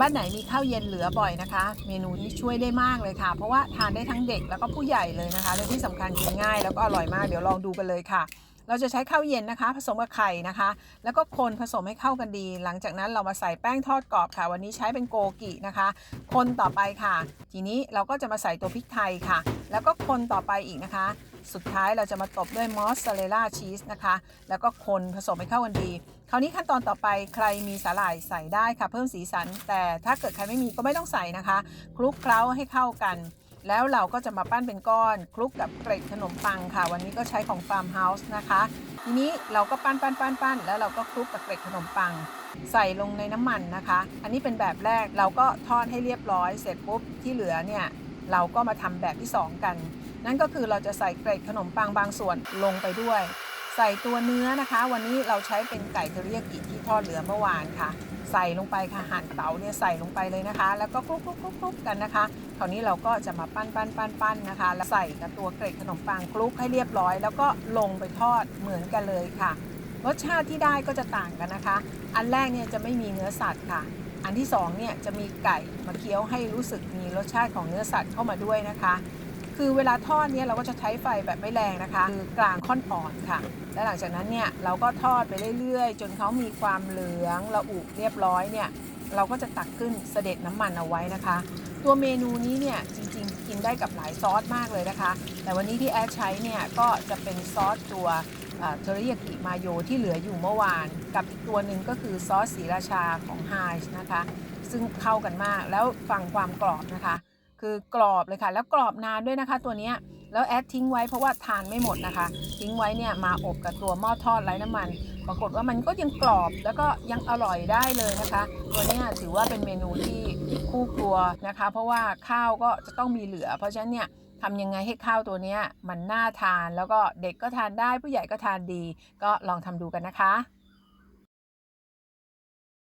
บ้านไหนมีข้าวเย็นเหลือบ่อยนะคะ เมนูนี้ช่วยได้มากเลยค่ะ เพราะว่าทานได้ทั้งเด็กแล้วก็ผู้ใหญ่เลยนะคะและที่สำคัญกินง่ายแล้วก็อร่อยมากเดี๋ยวลองดูกันเลยค่ะ เราจะใช้ข้าวเย็นนะคะ ผสมกับไข่นะคะ แล้วก็คนผสมให้เข้ากันดี หลังจากนั้นเรามาใส่แป้งทอดกรอบค่ะ วันนี้ใช้เป็นโกกินะคะ คนต่อไปค่ะ ทีนี้เราก็จะมาใส่ตัวพริกไทยค่ะ แล้วก็คนต่อไปอีกนะคะ สุดท้ายเราจะมาตบด้วยมอสซาเรลล่าชีสนะคะ แล้วก็คนผสมให้เข้ากันดี คราวนี้ขั้นตอนต่อไปใครมีสาหร่ายใส่ได้ค่ะ เพิ่มสีสัน แต่ถ้าเกิดใครไม่มีก็ไม่ต้องใส่นะคะ คลุกเคล้าให้เข้ากัน แล้วเราก็จะมาปั้นเป็นก้อนคลุกกับเกล็ดขนมปังค่ะ วันนี้ก็ใช้ของฟาร์มเฮาส์นะคะ ทีนี้เราก็ปั้นปั้นปั้นปั้นแล้วเราก็คลุกกับเกล็ดขนมปัง ใส่ลงในน้ำมันนะคะ อันนี้เป็นแบบแรกเราก็ทอดให้เรียบร้อยเสร็จปุ๊บที่เหลือเนี่ยเราก็มาทำแบบที่สองกัน นั่นก็คือเราจะใส่เกล็ดขนมปังบางส่วนลงไปด้วย ใส่ตัวเนื้อนะคะ วันนี้เราใช้เป็นไก่เทอริยกิที่ทอดเหลือเมื่อวานค่ะ ใส่ลงไปค่ะหั่นเต๋าเนี่ยใส่ลงไปเลยนะคะ แล้วก็คลุกคลุกคลุกคลุกกันนะคะ คราวนี้เราก็จะมาปั้นปั้นปั้นปั้นนะคะ แล้วใส่กับตัวเกล็ดขนมปังคลุกให้เรียบร้อย แล้วก็ลงไปทอดเหมือนกันเลยค่ะ รสชาติที่ได้ก็จะต่างกันนะคะ อันแรกเนี่ยจะไม่มีเนื้อสัตว์ค่ะ อันที่สองเนี่ยจะมีไก่มาเคี้ยวให้รู้สึกมีรสชาติของเนื้อสัตว์เข้ามาด้วยนะคะ คือเวลาทอดเนี่ยเราก็จะใช้ไฟแบบไม่แรงนะคะคือกลางค่อนอ่อนค่ะ และหลังจากนั้นเนี่ยเราก็ทอดไปเรื่อยๆ จนเขามีความเหลืองระอุเรียบร้อยเนี่ยเราก็จะตักขึ้นเสด็จน้ำมันเอาไว้นะคะ ตัวเมนูนี้เนี่ยจริงๆ กินได้กับหลายซอสมากเลยนะคะ แต่วันนี้ที่แอดใช้เนี่ยก็จะเป็นซอสตัวเทอริยากิมาโยที่เหลืออยู่เมื่อวาน กับอีกตัวหนึ่งก็คือซอสสีราชาของไฮส์นะคะ ซึ่งเข้ากันมากแล้วฟังความกรอบนะคะ คือกรอบเลยค่ะ แล้วกรอบนานด้วยนะคะตัวนี้แล้วแอดทิ้งไว้เพราะว่าทานไม่หมดนะคะ ทิ้งไว้เนี่ยมาอบกับตัวหม้อทอดไร้น้ำมัน ปรากฏว่ามันก็ยังกรอบแล้วก็ยังอร่อยได้เลยนะคะ ตัวนี้ถือว่าเป็นเมนูที่คู่ครัวนะคะ เพราะว่าข้าวก็จะต้องมีเหลือ เพราะฉะนั้นเนี่ยทำยังไงให้ข้าวตัวนี้มันน่าทาน แล้วก็เด็กก็ทานได้ผู้ใหญ่ก็ทานดี ก็ลองทำดูกันนะคะ